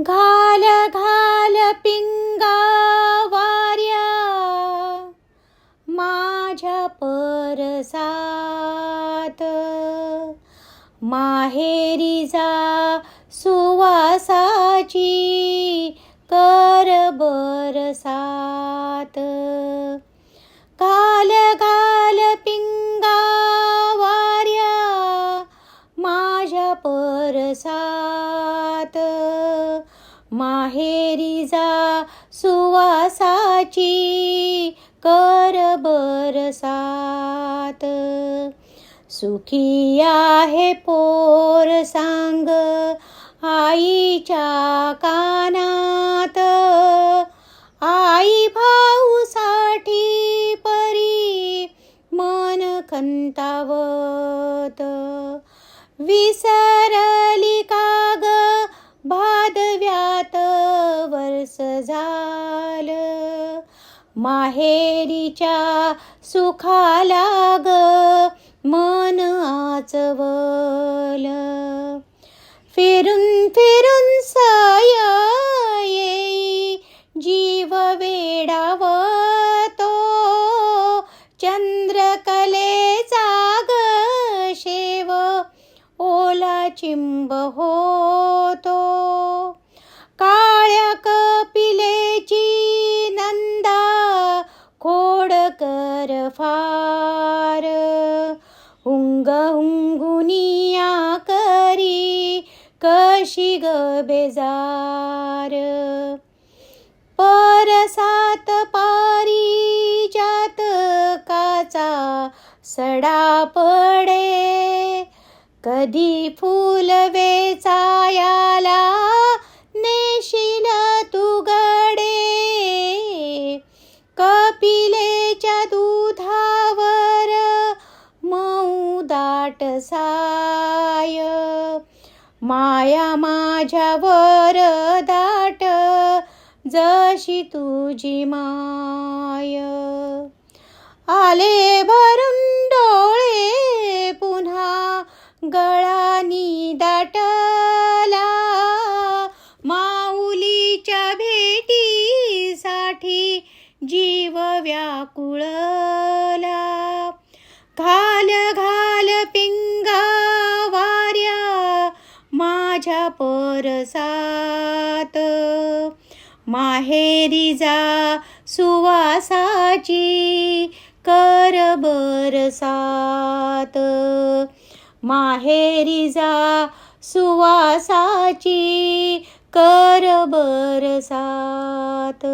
घाल घाल पिंगा वाऱ्या माझ्या परसात. माहेरी जा सुवासाची कर बरसात. परसात माहेरी जा सुवासाची कर बरसात सुखी आहे पोर सांग आईच्या कानात. आई भाऊसाठी परी मन खंतावत. विसर माहेरीच्या सुखाला ग मन आचवल. फिरून फिरून सया येई जीव वेडावतो चंद्रकलेचा ग शेव ओला चिंब हो फार. हुंग हुंगुनिया करी कशी ग बेजार. परसात पारी जात काचा सडा पडे कधी फुल वेचायाला मऊ माया माझ्यावर दाट जशी तुझी माय. आले भरून डोळे पुन्हा गळानी दाटला. माऊलीच्या भेटीसाठी जीव व्याकुळ माझ्या परसात. माहेरी जा सुवासाची कर बरसात माहेरी जा सुवासाची कर बरसात